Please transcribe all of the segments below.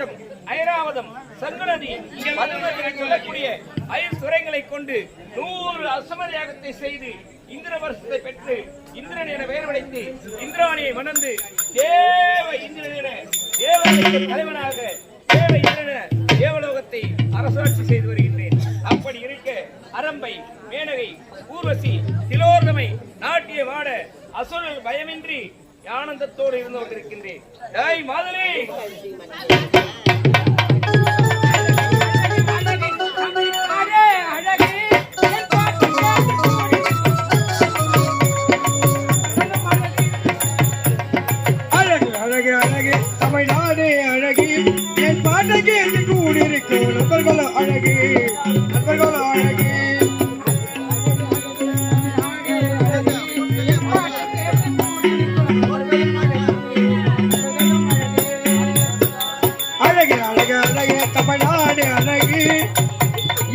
பட்சம் ஐராவதம் சங்குநதி மதுமதியை சொல்லக்கூடிய ஐந்துரைகளை கொண்டு நூறு அசமதியாகத்தை செய்து இந்திர வருஷத்தை பெற்று இந்திரன் என வேறுபடைத்து இந்திராணியை மணந்து தேவ இந்திரனிட தேவனுக்கு தலைவனாக தேவ இந்திரன தேவலோகத்தை அரசாட்சி செய்து வருகின்றேன். அப்படி இருக்க அரம்பை மேனகை ஊர்வசி திலோர்தமை நாட்டிய வாட அசுரல் பயமின்றி ஆனந்தத்தோடு இருந்து கொண்டிருக்கின்றேன். டேய் மாதலி!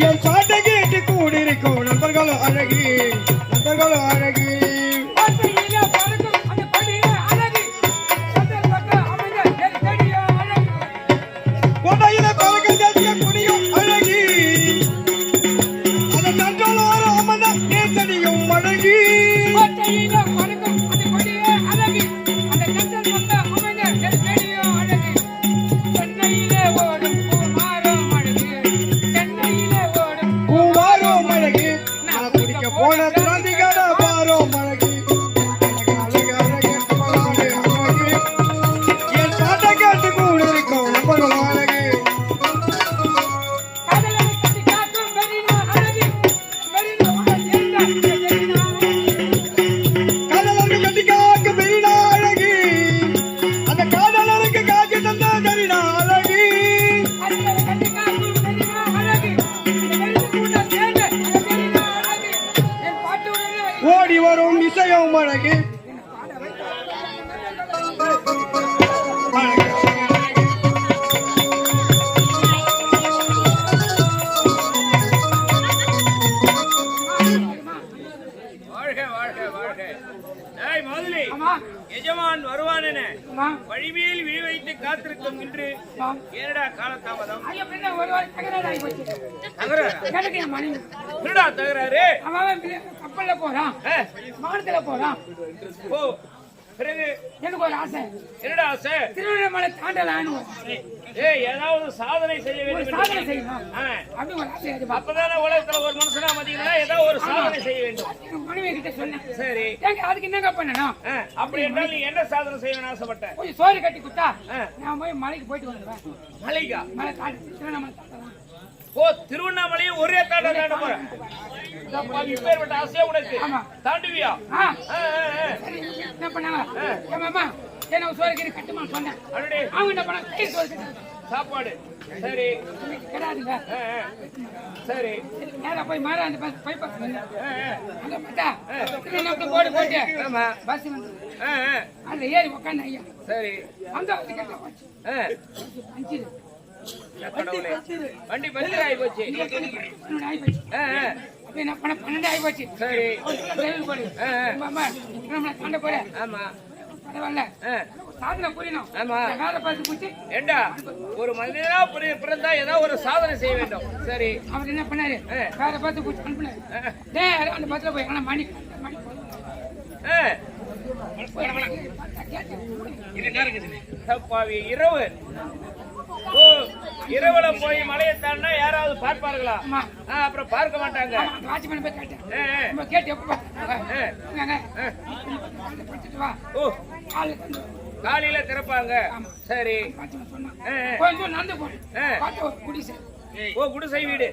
என் பாட்டை கேட்டு கூடியிருக்கும் நண்பர்களும் அழகி நண்பர்களும் அழகி. தகராறா? என்னடா தகராறு? கப்பல்ல போறான். வானத்துல போறான். போ. பிறகு எனக்கு ஒரு ஆசை. என்னடா ஆசை? திருவண்ணாமலை தாண்டலான்னு. ஏய் ஏதாவது சாதனை செய்ய வேண்டும் சாதனை செய்யணும். அப்படி ஒரு ஆசை இருக்கு. அப்பதானே உலகத்துல ஒரு மனுஷனா மதிக்கணும் ஏதாவது ஒரு சாதனை செய்ய வேண்டும். மனைவி கிட்ட சொன்னேன். சரி. ஏங்க அதுக்கு என்னங்க பண்ணணும்? அப்படி என்றால் நீ என்ன சாதனை செய்யணும்னு ஆசைப்பட்ட? கொஞ்சம் சோறு கட்டி கொடுத்தா. நான் போய் மலைக்கு போயிட்டு வந்துடுவேன். மலைக்கா? மலை தாண்டி திருவண்ணாமலை தாண்டலாம் ஓ திருவண்ணாமலையும் ஒரே தாண்ட தாண்ட போறேன் இப்பேற்பட்ட ஆசையா உனக்கு. தாண்டுவியா? என்ன பண்ணாங்க? என்ன ஒரு சோறு கறி கட்டுமா சொன்னேன். அவங்க என்ன பண்ணாங்க? சாப்பாடு. சரி. கிடையாதுங்க. சரி. நேரா போய் மாற அந்த பஸ் பை பஸ் வந்து. ஆ, ஆ. அங்க பார்த்தா போர்டு போட்டு. பஸ் வந்து. அதுல ஏறி உட்காந்து ஐயா. சரி. அந்த கட்ட போச்சு ஆ. அஞ்சுது கடவுளே. வண்டி பஞ்சர் ஆகி போச்சு பன்னெண்டு ஆகி போச்சு. சரி. தாண்ட போறேன் ஆமா. பரவாயில்ல. சாதனை புரியணும். காலை பார்த்து பிடிச்சி ஏண்டா? ஒரு மனிதனா பிற- பிறந்தா ஏதோ ஒரு சாதனை செய்ய வேண்டும். சரி. அவர் என்ன பண்ணாரு. காலை பார்த்து பிடிச்சி அனுப்புனாரு. டேய் அந்த பஸ்ல போய் ஆனா மணி மணி. இரவு. இரவுல போய் மலையை தாண்டினா யாராவது பார்ப்பார்களா? அப்புறம் பார்க்க மாட்டாங்க. வாட்ச்மேன் போய் கேட்டேன். கேட்டு எப்ப காலையில திறப்பாங்க. சரி. கொஞ்சம் நடந்து போனேன் குடிசை. ஓ குடிசை வீடு.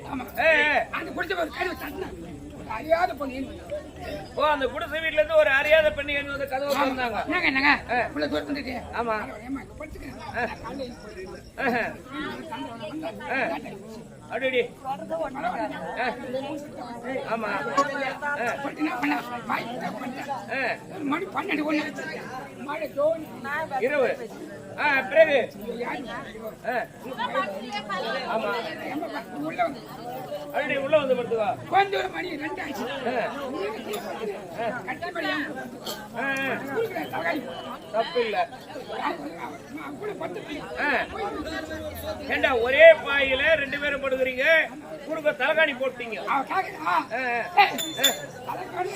அந்த குடிசை அறியாத பொண்ணு ஓ அந்த குடிசை வீட்டுல இருந்து ஒரு அறியாத பெண்ணு என்ன வந்து கதவை திறந்தாங்க. என்னங்க என்னங்க. இவ்வளவு ஆமா. ஏமா படுத்துக்கிறேன் காலையில ஆ. அடடி ஆமா. ஆ. மணி பன்னெண்டு ஒண்ணு இரவு. ஆ பிறகு. ஆமா. உள்ள வந்து அடடி உள்ள வந்து படுத்துவா கொஞ்சம் ஒரு மணி ரெண்டு ஆச்சு ஆ. ஆ, தப்பு இல்ல ஏண்டா ஒரே பாயில ரெண்டு பேரும் படுக்கிறீங்க குறுக்க தலகாணி போட்டீங்க. அவ கேக்குறா ஆ, ஏய், தலைக்காணி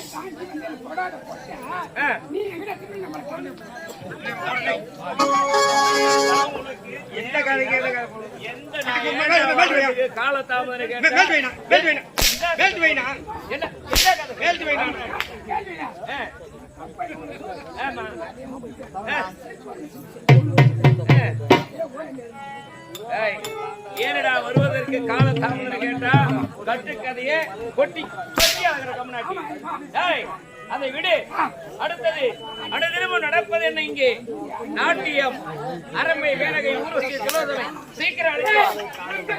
வருவதற்கு கேட்டா கட்டுக்கதையே கொட்டி கொட்டி ஆகிற கம்னாட்டி ஏய் அதை விடு. அடுத்தது அனுதினமும் நடப்பது என்ன இங்கே? நாட்டியம். அரம்பை வேலகை ஊர்வசி சுலோதனை சீக்கிரம் அழைத்து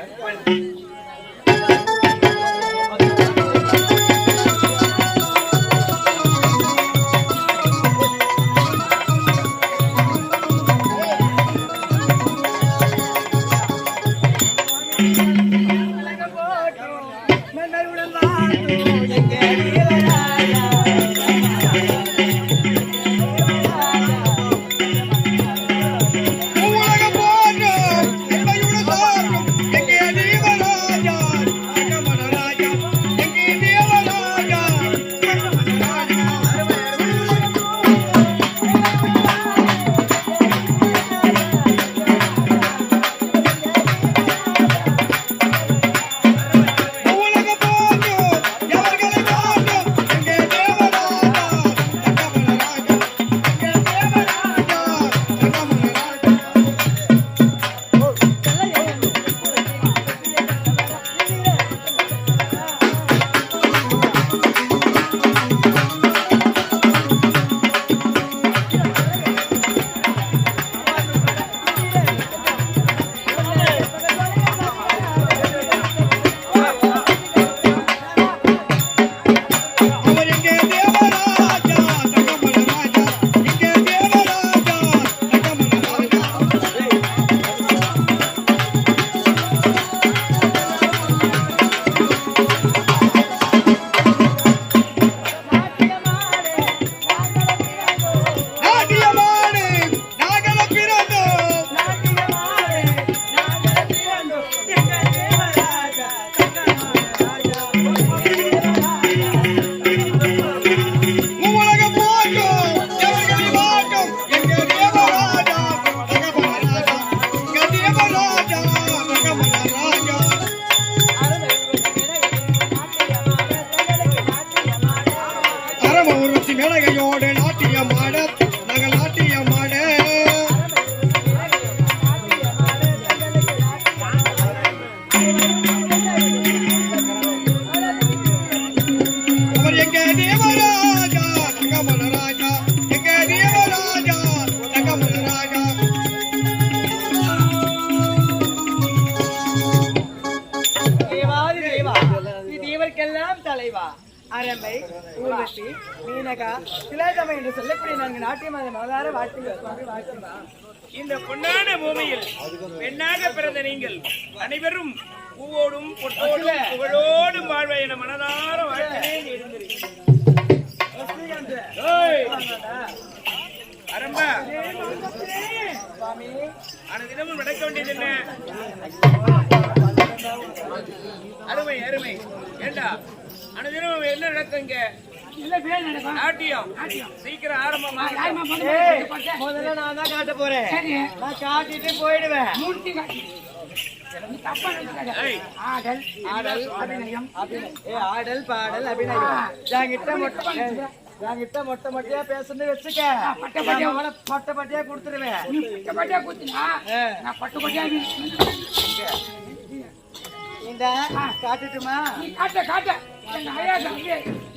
அரம்பை ஊர்வசி மீனகா திலோதமை என்று சொல்லக்கூடிய நான்கு நாட்டியம் அதை மகளார வாழ்த்து வாழ்த்து இந்த பொன்னான பூமியில் பெண்ணாக பிறந்த நீங்கள் அனைவரும் பூவோடும் பொட்டோடும் புகழோடும் வாழ்வை என மனதார வாழ்க்கையே எழுந்திருக்கிறேன் அரம்பா ஆன தினமும் நடக்க வேண்டியது என்ன? அருமை அருமை. ஏண்டா? ஆன தினமும் என்ன நடக்கும் இங்க? நாட்டியம். சீக்கிரம் ஆரம்பமா. முதல்ல நான் தான் காட்ட போறேன். நான் காட்டிட்டு போயிடுவேன். ஆடல் ஆடல் பாடல் அபிநயம் என்கிட்ட மொட்டை மொட்டையா பேசுன்னு வச்சுக்க. பட்டை பட்டையா. பட்டை பட்டையா கொடுத்துருவேன். பட்டியா. நான் பட்டு பட்டியா காட்டுட்டுமா? காட்ட காட்ட.